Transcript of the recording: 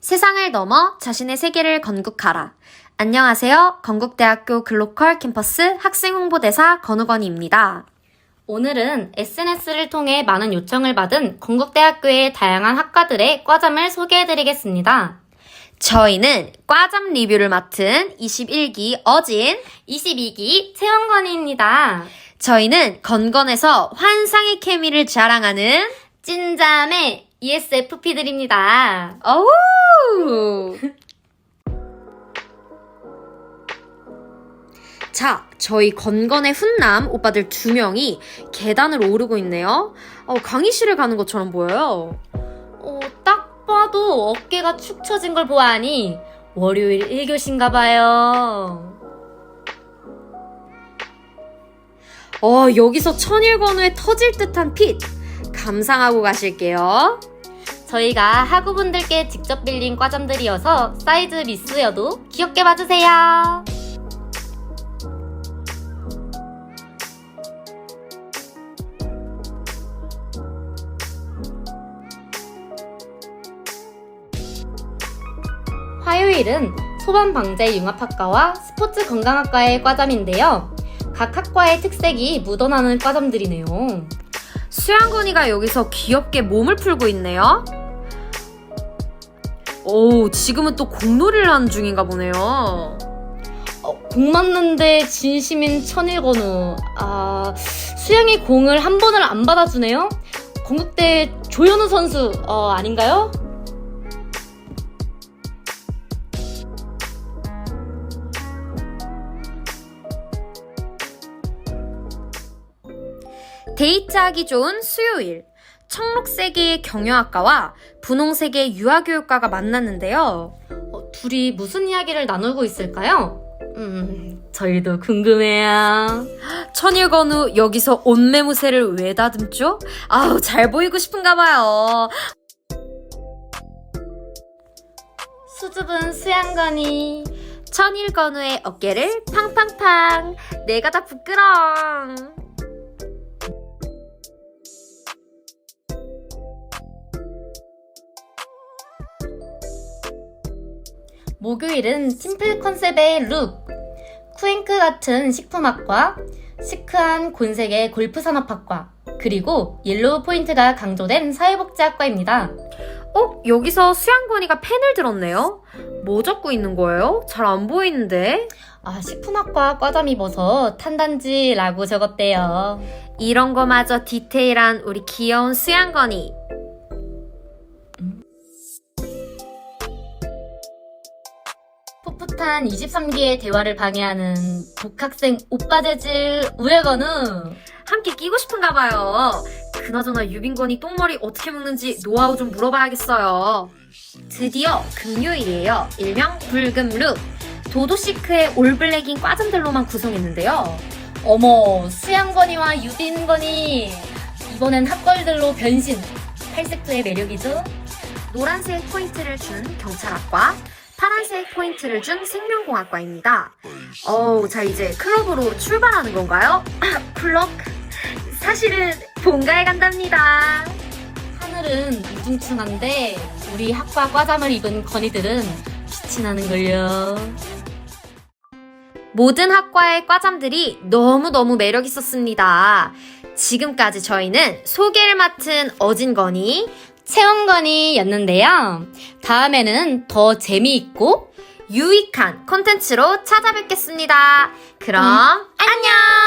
세상을 넘어 자신의 세계를 건국하라. 안녕하세요. 건국대학교 글로컬 캠퍼스 학생 홍보대사 건우건입니다. 오늘은 SNS를 통해 많은 요청을 받은 건국대학교의 다양한 학과들의 과잠을 소개해드리겠습니다. 저희는 과잠 리뷰를 맡은 21기 어진. 22기 채원건이입니다. 저희는 건건에서 환상의 케미를 자랑하는 찐잠의 ESFP들입니다. 어우! 자, 저희 건건의 훈남 오빠들 두 명이 계단을 오르고 있네요. 어, 강의실을 가는 것처럼 보여요. 어, 딱 봐도 어깨가 축 처진 걸 보아하니 월요일 1교시인가 봐요. 어, 여기서 천일건우의 터질 듯한 핏! 감상하고 가실게요. 저희가 학우분들께 직접 빌린 과잠들이어서 사이즈 미스여도 귀엽게 봐주세요. 화요일은 소방방재융합학과와 스포츠 건강학과의 과잠인데요. 각 학과의 특색이 묻어나는 과잠들이네요. 수양건이가 여기서 귀엽게 몸을 풀고 있네요. 오, 지금은 또 공놀이를 하는 중인가 보네요. 어, 공 맞는데 진심인 천일건우. 아, 수영이 공을 한 번을 안 받아주네요? 건국대 조현우 선수, 어, 아닌가요? 데이트하기 좋은 수요일. 청록세계의 경영학과와 분홍세계의 유아교육과가 만났는데요. 어, 둘이 무슨 이야기를 나누고 있을까요? 음, 저희도 궁금해요. 천일건우 여기서 옷매무새를 왜 다듬죠? 아우 잘 보이고 싶은가 봐요. 수줍은 수양건이. 천일건우의 어깨를 팡팡팡. 내가 다 부끄러워. 목요일은 심플 컨셉의 룩. 쿠잉크 같은 식품학과, 시크한 곤색의 골프산업학과, 그리고 옐로우 포인트가 강조된 사회복지학과입니다. 어? 여기서 수양건이가 펜을 들었네요? 뭐 적고 있는 거예요? 잘 안 보이는데? 아, 식품학과 과잠 입어서 탄단지라고 적었대요. 이런 거마저 디테일한 우리 귀여운 수양건이. 풋풋한 23기의 대화를 방해하는 복학생 오빠 재질 우회건우. 함께 끼고 싶은가 봐요. 그나저나 유빈건이 똥머리 어떻게 묶는지 노하우 좀 물어봐야겠어요. 드디어 금요일이에요. 일명 불금룩. 도도시크의 올블랙인 과잠들로만 구성했는데요. 어머, 수양건이와 유빈건이 이번엔 학벌들로 변신. 팔색조의 매력이죠? 노란색 포인트를 준 경찰학과, 파란색 포인트를 준 생명공학과입니다. 어우, 자 이제 클럽으로 출발하는 건가요? 클럽? 사실은 본가에 간답니다. 하늘은 우중충한데 우리 학과 과잠을 입은 건이들은 빛이 나는걸요. 모든 학과의 과잠들이 너무너무 매력 있었습니다. 지금까지 저희는 소개를 맡은 어진건이 채원건이였는데요. 다음에는 더 재미있고 유익한 콘텐츠로 찾아뵙겠습니다. 그럼 안녕!